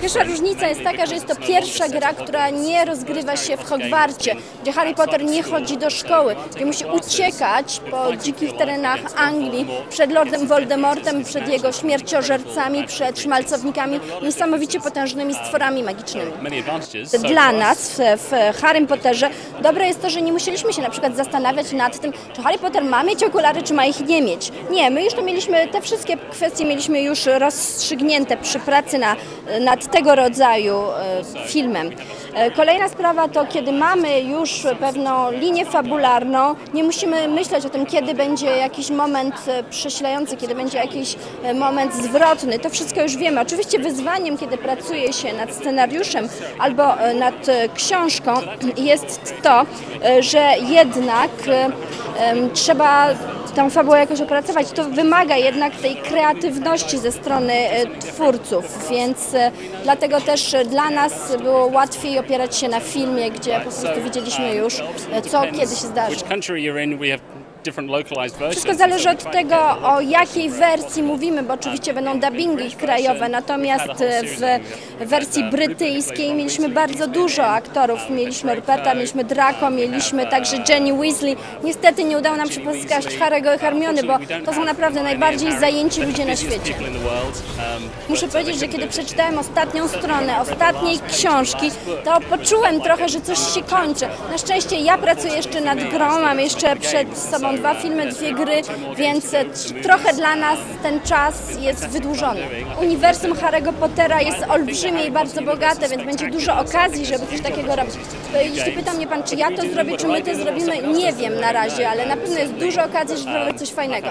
Pierwsza różnica jest taka, że jest to pierwsza gra, która nie rozgrywa się w Hogwarcie, gdzie Harry Potter nie chodzi do szkoły, gdzie musi uciekać po dzikich terenach Anglii przed Lordem Voldemortem, przed jego śmierciożercami, przed szmalcownikami, niesamowicie potężnymi stworami magicznymi. Dla nas w, Harrym Potterze dobre jest to, że nie musieliśmy się na przykład zastanawiać nad tym, czy Harry Potter ma mieć okulary, czy ma ich nie mieć. Nie, my już to mieliśmy, te wszystkie kwestie mieliśmy już rozstrzygnięte przy pracy na, nad tego rodzaju e, filmem. E, Kolejna sprawa to, kiedy mamy już pewną linię fabularną, nie musimy myśleć o tym, kiedy będzie jakiś moment e, prześlający, kiedy będzie jakiś e, moment zwrotny. To wszystko już wiemy. Oczywiście wyzwaniem, kiedy pracuje się nad scenariuszem albo e, nad e, książką, jest to, e, że jednak e, trzeba tę fabułę jakoś opracować. To wymaga jednak tej kreatywności ze strony e, twórców, więc e, dlatego też e, dla nas było łatwiej opierać się na filmie, gdzie po prostu widzieliśmy już, co kiedy się zdarzy. Wszystko zależy od tego, o jakiej wersji mówimy, bo oczywiście będą dubbingi krajowe, natomiast w wersji brytyjskiej mieliśmy bardzo dużo aktorów. Mieliśmy Ruperta, mieliśmy Draco, mieliśmy także Jenny Weasley. Niestety nie udało nam się pozyskać Harry'ego i Hermiony, bo to są naprawdę najbardziej zajęci ludzie na świecie. Muszę powiedzieć, że kiedy przeczytałem ostatnią stronę ostatniej książki, to poczułem trochę, że coś się kończy. Na szczęście ja pracuję jeszcze nad grą, mam jeszcze przed sobą dwa filmy, dwie gry, więc trochę dla nas ten czas jest wydłużony. Uniwersum Harry'ego Pottera jest olbrzymie i bardzo bogate, więc będzie dużo okazji, żeby coś takiego robić. Jeśli pyta mnie pan, czy ja to zrobię, czy my to zrobimy, nie wiem na razie, ale na pewno jest dużo okazji, żeby robić coś fajnego.